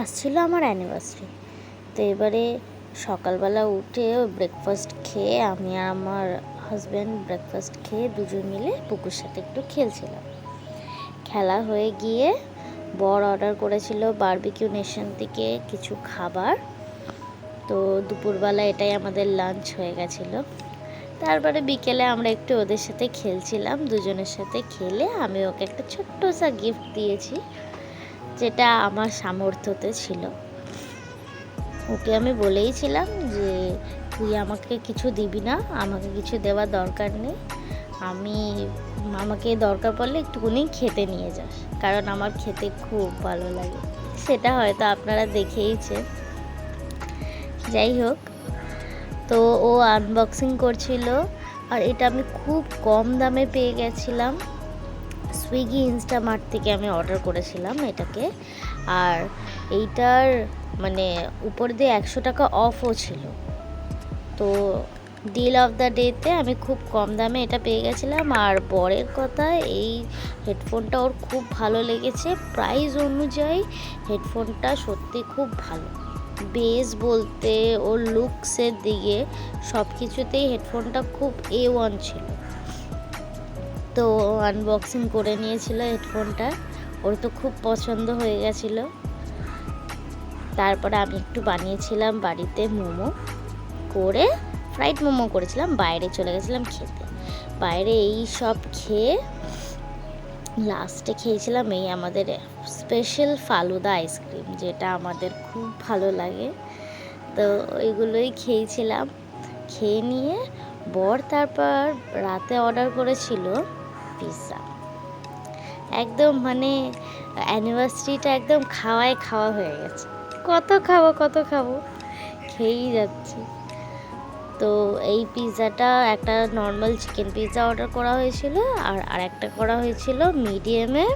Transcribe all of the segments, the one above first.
আসছিল আমার অ্যানিভার্সারি তো এবারে সকালবেলা উঠে ব্রেকফাস্ট খেয়ে আমি আর আমার হাজব্যান্ড ব্রেকফাস্ট খেয়ে দুজন মিলে পুকুর সাথে একটু খেলছিলাম। খেলা হয়ে গিয়ে বর অর্ডার করেছিল বারবিকিউ নেশন থেকে কিছু খাবার। তো দুপুরবেলা এটাই আমাদের লাঞ্চ হয়ে গেছিল। তারপরে বিকেলে আমরা একটু ওদের সাথে খেলছিলাম, দুজনের সাথে খেলে আমি ওকে একটা ছোট্ট সা গিফট দিয়েছি। যেটা আমার সামর্থ্যতে ছিল। ওকে আমি বলেইছিলাম যে, তুই আমাকে কিছু দিবি না, আমাকে কিছু দেওয়ার দরকার নেই। আমি, আমাকে দরকার পড়লে একটুকুনি খেতে নিয়ে যাস, কারণ আমার খেতে খুব ভালো লাগে। সেটা হয়তো আপনারা দেখেইছেন। যাই হোক, তো ও আনবক্সিং করছিল, আর এটা আমি খুব কম দামে পেয়ে গেছিলাম। সুইগি ইনস্টামার্ট থেকে আমি অর্ডার করেছিলাম এটাকে। আর এইটার মানে উপর দিয়ে একশো টাকা অফও ছিল। তো ডিল অফ দ্য ডেতে আমি খুব কম দামে এটা পেয়ে গেছিলাম। আর বরের কথা, এই হেডফোনটা ওর খুব ভালো লেগেছে। প্রাইস অনুযায়ী হেডফোনটা সত্যি খুব ভালো। বেস বলতে ওর লুকসের দিকে সব কিছুতেই হেডফোনটা খুব এ ওয়ান ছিল। তো আনবক্সিং করে নিয়েছিল হেডফোনটা ওর তো খুব পছন্দ হয়ে গেছিল। তারপরে আমি একটু বানিয়েছিলাম বাড়িতে মোমো করে ফ্রাইড মোমো করেছিলাম, বাইরে চলে গেছিলাম খেতে। বাইরে এই সব খেয়ে লাস্টে খেয়েছিলাম এই আমাদের স্পেশাল ফালুদা আইসক্রিম যেটা আমাদের খুব ভালো লাগে। তো ওইগুলোই খেয়েছিলাম। খেয়ে নিয়ে বর তারপর রাতে অর্ডার করেছিল পিৎজা একদম মানে অ্যানিভার্সারিটা একদম খাওয়ায় খাওয়া হয়ে গেছে। কত খাব কত খাব, খেয়েই যাচ্ছি। তো এই পিৎজাটা একটা নর্মাল চিকেন পিৎজা অর্ডার করা হয়েছিল, আর আরেকটা করা হয়েছিল মিডিয়ামে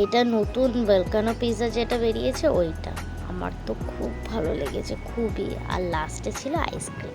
এইটা নতুন ভেলকানো পিৎজা যেটা বেরিয়েছে, ওইটা। আমার তো খুব ভালো লেগেছে, খুবই। আর লাস্টে ছিল আইসক্রিম